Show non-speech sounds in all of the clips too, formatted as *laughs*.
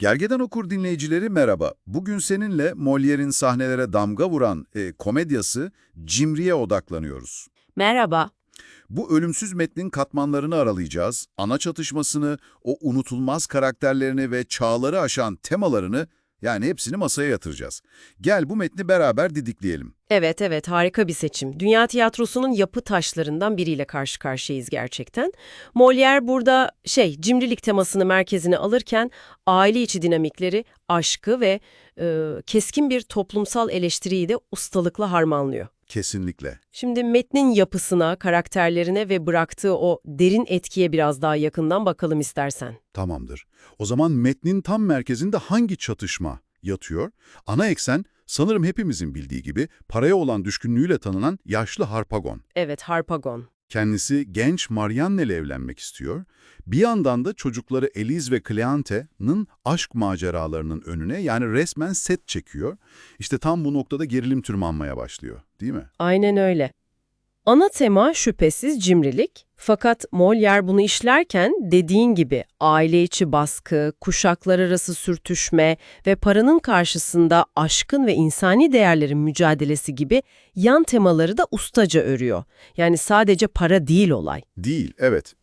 Gergeden Okur dinleyicileri merhaba. Bugün seninle Molière'in sahnelere damga vuran e, komedyası Cimri'ye odaklanıyoruz. Merhaba. Bu ölümsüz metnin katmanlarını aralayacağız, ana çatışmasını, o unutulmaz karakterlerini ve çağları aşan temalarını yani hepsini masaya yatıracağız. Gel bu metni beraber didikleyelim. Evet evet harika bir seçim. Dünya tiyatrosunun yapı taşlarından biriyle karşı karşıyayız gerçekten. Molière burada şey cimrilik temasını merkezine alırken aile içi dinamikleri, aşkı ve e, keskin bir toplumsal eleştiriyi de ustalıkla harmanlıyor. Kesinlikle. Şimdi metnin yapısına, karakterlerine ve bıraktığı o derin etkiye biraz daha yakından bakalım istersen. Tamamdır. O zaman metnin tam merkezinde hangi çatışma yatıyor? Ana eksen sanırım hepimizin bildiği gibi paraya olan düşkünlüğüyle tanınan yaşlı Harpagon. Evet, Harpagon. Kendisi genç Marianne ile evlenmek istiyor. Bir yandan da çocukları Eliz ve Cleante'nin aşk maceralarının önüne yani resmen set çekiyor. İşte tam bu noktada gerilim tırmanmaya başlıyor değil mi? Aynen öyle. Ana tema şüphesiz cimrilik. Fakat Molière bunu işlerken dediğin gibi aile içi baskı, kuşaklar arası sürtüşme ve paranın karşısında aşkın ve insani değerlerin mücadelesi gibi yan temaları da ustaca örüyor. Yani sadece para değil olay. Değil, evet.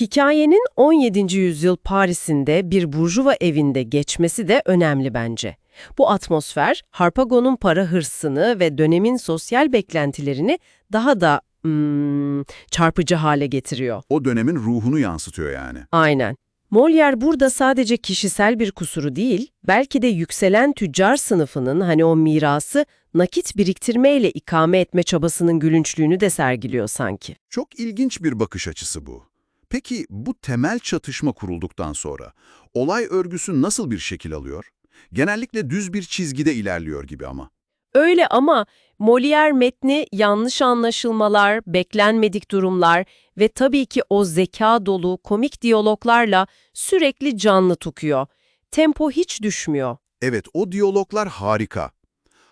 Hikayenin 17. yüzyıl Paris'inde bir burjuva evinde geçmesi de önemli bence. Bu atmosfer, Harpagon'un para hırsını ve dönemin sosyal beklentilerini daha da hmm, çarpıcı hale getiriyor. O dönemin ruhunu yansıtıyor yani. Aynen. Molière burada sadece kişisel bir kusuru değil, belki de yükselen tüccar sınıfının hani o mirası nakit biriktirmeyle ikame etme çabasının gülünçlüğünü de sergiliyor sanki. Çok ilginç bir bakış açısı bu. Peki bu temel çatışma kurulduktan sonra olay örgüsü nasıl bir şekil alıyor? Genellikle düz bir çizgide ilerliyor gibi ama. Öyle ama Molière metni yanlış anlaşılmalar, beklenmedik durumlar ve tabii ki o zeka dolu komik diyaloglarla sürekli canlı tutuyor. Tempo hiç düşmüyor. Evet, o diyaloglar harika.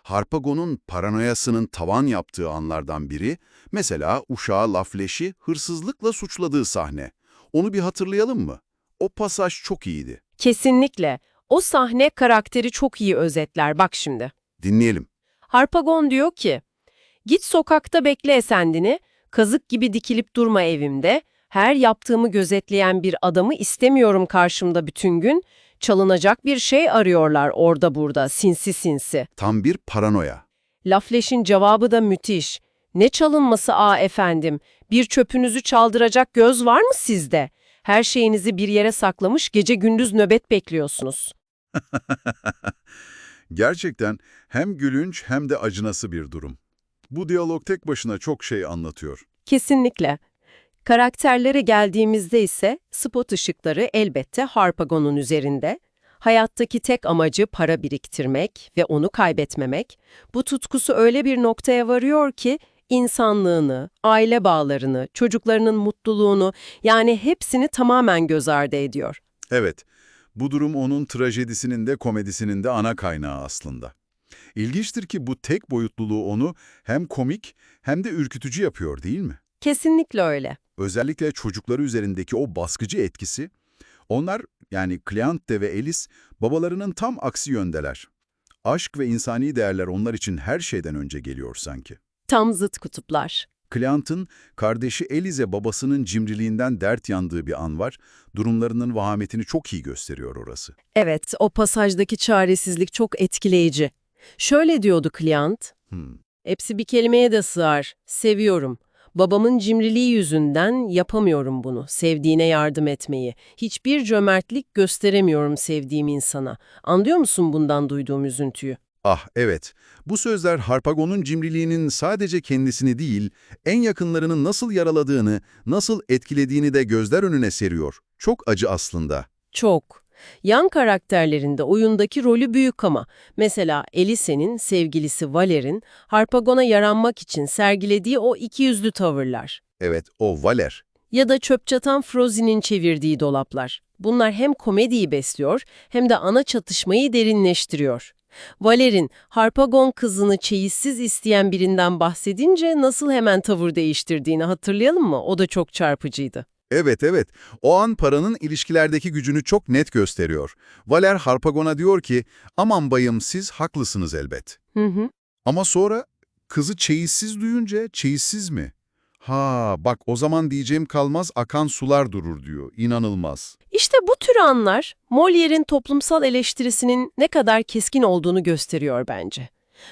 Harpagon'un paranoyasının tavan yaptığı anlardan biri, mesela uşağı Lafleş'i hırsızlıkla suçladığı sahne. Onu bir hatırlayalım mı? O pasaj çok iyiydi. Kesinlikle. O sahne karakteri çok iyi özetler bak şimdi. Dinleyelim. Harpagon diyor ki, git sokakta bekle efendini, kazık gibi dikilip durma evimde, her yaptığımı gözetleyen bir adamı istemiyorum karşımda bütün gün, çalınacak bir şey arıyorlar orada burada, sinsi sinsi. Tam bir paranoya. Lafleş'in cevabı da müthiş. Ne çalınması a efendim, bir çöpünüzü çaldıracak göz var mı sizde? Her şeyinizi bir yere saklamış gece gündüz nöbet bekliyorsunuz. *laughs* Gerçekten hem gülünç hem de acınası bir durum. Bu diyalog tek başına çok şey anlatıyor. Kesinlikle. Karakterlere geldiğimizde ise spot ışıkları elbette Harpagon'un üzerinde. Hayattaki tek amacı para biriktirmek ve onu kaybetmemek. Bu tutkusu öyle bir noktaya varıyor ki insanlığını, aile bağlarını, çocuklarının mutluluğunu yani hepsini tamamen göz ardı ediyor. Evet, bu durum onun trajedisinin de komedisinin de ana kaynağı aslında. İlginçtir ki bu tek boyutluluğu onu hem komik hem de ürkütücü yapıyor değil mi? Kesinlikle öyle. Özellikle çocukları üzerindeki o baskıcı etkisi, onlar yani Cleante ve Elis babalarının tam aksi yöndeler. Aşk ve insani değerler onlar için her şeyden önce geliyor sanki. Tam zıt kutuplar. Cleant'ın kardeşi Elize babasının cimriliğinden dert yandığı bir an var. Durumlarının vahametini çok iyi gösteriyor orası. Evet, o pasajdaki çaresizlik çok etkileyici. Şöyle diyordu Client, Hmm. hepsi bir kelimeye de sığar, seviyorum. Babamın cimriliği yüzünden yapamıyorum bunu, sevdiğine yardım etmeyi. Hiçbir cömertlik gösteremiyorum sevdiğim insana. Anlıyor musun bundan duyduğum üzüntüyü? Ah evet, bu sözler Harpagon'un cimriliğinin sadece kendisini değil, en yakınlarını nasıl yaraladığını, nasıl etkilediğini de gözler önüne seriyor. Çok acı aslında. Çok. Yan karakterlerinde oyundaki rolü büyük ama. Mesela Elise'nin sevgilisi Valer'in Harpagon'a yaranmak için sergilediği o ikiyüzlü tavırlar. Evet, o Valer. Ya da çöp çatan Frozin'in çevirdiği dolaplar. Bunlar hem komediyi besliyor hem de ana çatışmayı derinleştiriyor. Valer'in Harpagon kızını çeyizsiz isteyen birinden bahsedince nasıl hemen tavır değiştirdiğini hatırlayalım mı? O da çok çarpıcıydı. Evet evet, o an paranın ilişkilerdeki gücünü çok net gösteriyor. Valer Harpagon'a diyor ki, aman bayım siz haklısınız elbet. Hı hı. Ama sonra kızı çeyizsiz duyunca çeyizsiz mi? Ha bak o zaman diyeceğim kalmaz akan sular durur diyor. İnanılmaz. İşte bu tür anlar Molière'in toplumsal eleştirisinin ne kadar keskin olduğunu gösteriyor bence.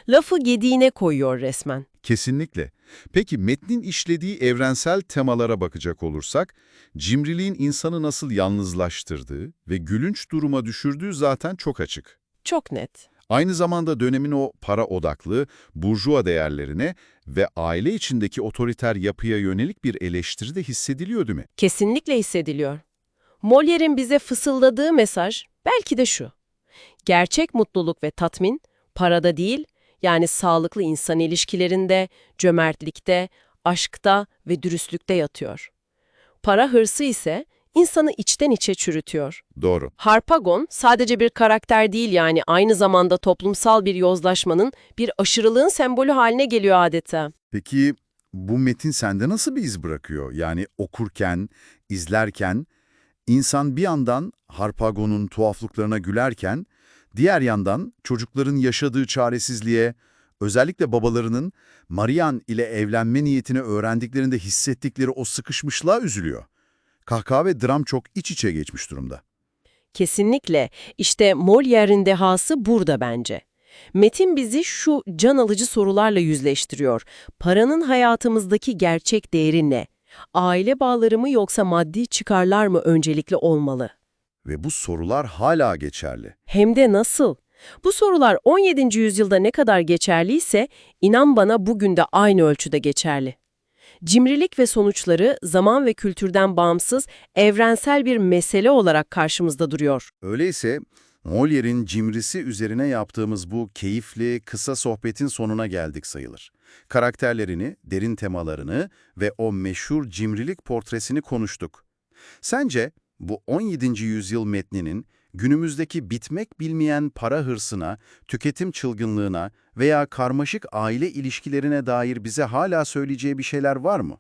Lafı gediğine koyuyor resmen. Kesinlikle. Peki metnin işlediği evrensel temalara bakacak olursak, cimriliğin insanı nasıl yalnızlaştırdığı ve gülünç duruma düşürdüğü zaten çok açık. Çok net. Aynı zamanda dönemin o para odaklı, burjuva değerlerine ve aile içindeki otoriter yapıya yönelik bir eleştiri de hissediliyor değil mi? Kesinlikle hissediliyor. Molière'in bize fısıldadığı mesaj belki de şu. Gerçek mutluluk ve tatmin parada değil, yani sağlıklı insan ilişkilerinde, cömertlikte, aşkta ve dürüstlükte yatıyor. Para hırsı ise insanı içten içe çürütüyor. Doğru. Harpagon sadece bir karakter değil yani aynı zamanda toplumsal bir yozlaşmanın, bir aşırılığın sembolü haline geliyor adeta. Peki bu metin sende nasıl bir iz bırakıyor? Yani okurken, izlerken, insan bir yandan Harpagon'un tuhaflıklarına gülerken, diğer yandan çocukların yaşadığı çaresizliğe, özellikle babalarının Marian ile evlenme niyetini öğrendiklerinde hissettikleri o sıkışmışlığa üzülüyor. Kahkaha ve dram çok iç içe geçmiş durumda. Kesinlikle. İşte Molière'in dehası burada bence. Metin bizi şu can alıcı sorularla yüzleştiriyor. Paranın hayatımızdaki gerçek değeri ne? Aile bağları mı yoksa maddi çıkarlar mı öncelikli olmalı? Ve bu sorular hala geçerli. Hem de nasıl? Bu sorular 17. yüzyılda ne kadar geçerliyse inan bana bugün de aynı ölçüde geçerli. Cimrilik ve sonuçları zaman ve kültürden bağımsız evrensel bir mesele olarak karşımızda duruyor. Öyleyse Molière'in cimrisi üzerine yaptığımız bu keyifli, kısa sohbetin sonuna geldik sayılır. Karakterlerini, derin temalarını ve o meşhur cimrilik portresini konuştuk. Sence bu 17. yüzyıl metninin günümüzdeki bitmek bilmeyen para hırsına, tüketim çılgınlığına veya karmaşık aile ilişkilerine dair bize hala söyleyeceği bir şeyler var mı?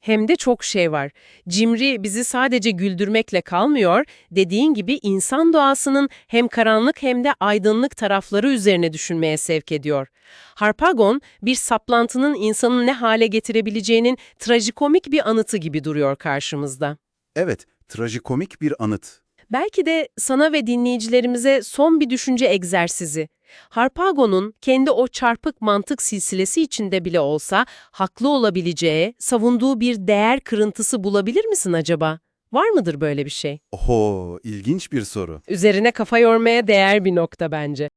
Hem de çok şey var. Cimri bizi sadece güldürmekle kalmıyor, dediğin gibi insan doğasının hem karanlık hem de aydınlık tarafları üzerine düşünmeye sevk ediyor. Harpagon, bir saplantının insanı ne hale getirebileceğinin trajikomik bir anıtı gibi duruyor karşımızda. Evet, trajikomik bir anıt. Belki de sana ve dinleyicilerimize son bir düşünce egzersizi. Harpagon'un kendi o çarpık mantık silsilesi içinde bile olsa haklı olabileceği, savunduğu bir değer kırıntısı bulabilir misin acaba? Var mıdır böyle bir şey? Oho, ilginç bir soru. Üzerine kafa yormaya değer bir nokta bence.